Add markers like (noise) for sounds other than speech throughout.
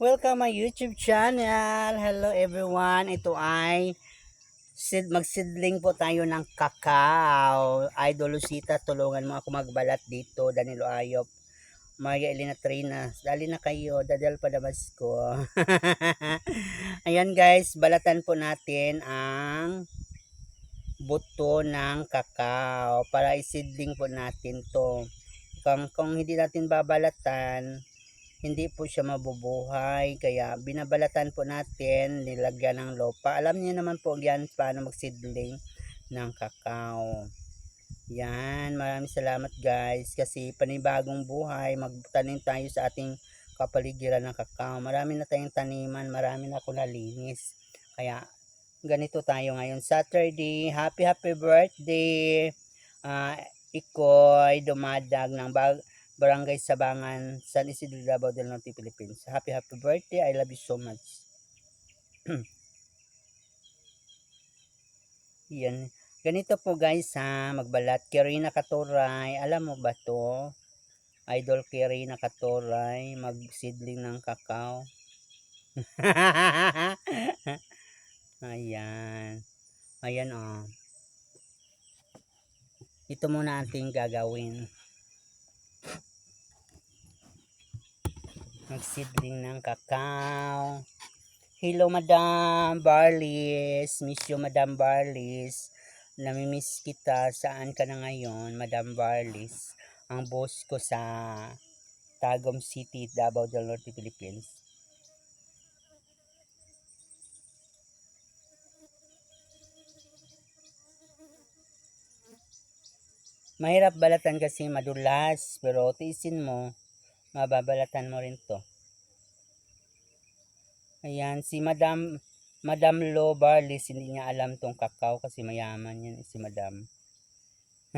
Welcome my YouTube channel. Hello everyone. Ito ay sid magsidling po tayo ng kakao. Idol Lucita, tulungan mo ako magbalat dito. Danilo Ayop. Maria Elena Trina. Dali na kayo. Dadal pa damas ko. (laughs) Ayan guys, balatan po natin ang buto ng kakao para isidling po natin to. Kung, kung hindi natin babalatan, hindi po siya mabubuhay. Kaya binabalatan po natin, nilagyan ng lupa. Alam niyo naman po yan paano magsidling ng kakao. Yan, maraming salamat guys. Kasi panibagong buhay, magtanim tayo sa ating kapaligiran ng kakao. Marami na tayong taniman, marami na ako nalinis. Kaya ganito tayo ngayon. Saturday, happy happy birthday! Ah, ikoy dumadag ng bag Barangay Sabangan, San Isidro, Davao del Norte, Philippines. Happy, happy birthday. I love you so much. (clears throat) Yan. Ganito po guys ha, magbalat. Kirina Katuray, alam mo ba to? Idol Kirina Katuray, magsidling ng kakao. (laughs) Ayan. Ayan oh. Ito muna ating gagawin. Magsidling ng kakao. Hello, Madam Barlis. Miss you, Madam Barlis. Namimiss kita. Saan ka na ngayon, Madam Barlis? Ang boss ko sa Tagum City, Davao del Norte, Philippines. Mahirap balatan kasi madulas, pero tiisin mo, mababalatan mo rin to. Ayan, si Madam Madam Lo Barlis, hindi niya alam tong kakao kasi mayaman yan si Madam. (laughs)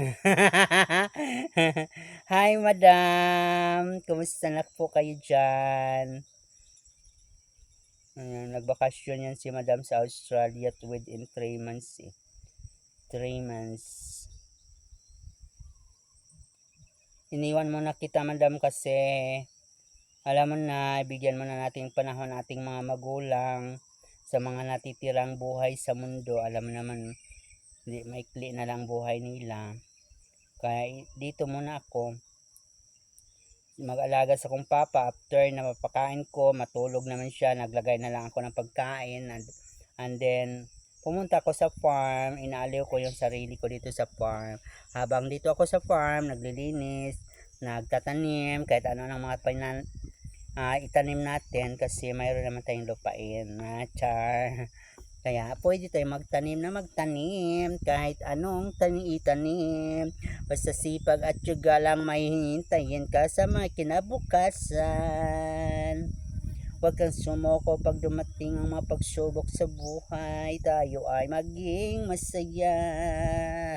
Hi Madam, kumusta na po kayo dyan? Ayan, nagbakasyon yan si Madam sa Australia within 3 months eh. 3 months. Iniwan mo na kita madam kasi alam mo na ibigyan mo na nating panahon ating mga magulang sa mga natitirang buhay sa mundo. Alam mo naman hindi maikli na lang buhay nila. Kaya dito muna ako. Mag-alaga sa kong papa. After na mapakain ko matulog naman siya naglagay na lang ako ng pagkain and, and then pumunta ako sa farm, inaaliw ko yung sarili ko dito sa farm. Habang dito ako sa farm, naglilinis, nagtatanim, kahit ano ng mga pinan, uh, itanim natin kasi mayroon naman tayong lupain na char. (laughs) Kaya pwede tayo magtanim na magtanim kahit anong tanim itanim. Basta sipag at tsuga lang may hintayin ka sa mga kinabukasan. Huwag kang sumoko pag dumating ang mga pagsubok sa buhay. Tayo ay maging masaya.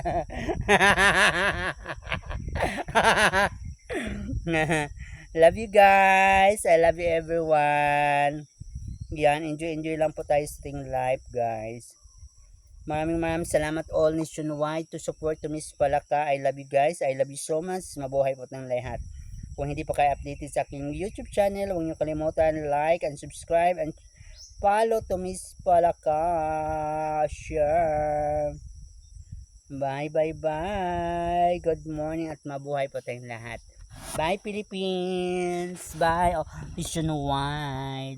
(laughs) love you guys. I love you everyone. Yan, enjoy enjoy lang po tayo sa ating life guys. Maraming maraming salamat all nationwide to support to Miss Palaka. I love you guys. I love you so much. Mabuhay po tayong lahat. Kung hindi pa kayo updated sa aking YouTube channel, huwag niyo kalimutan like and subscribe and follow to Miss Palaka. Share. Bye, bye, bye. Good morning at mabuhay po tayong lahat. Bye, Philippines. Bye. Oh, nationwide.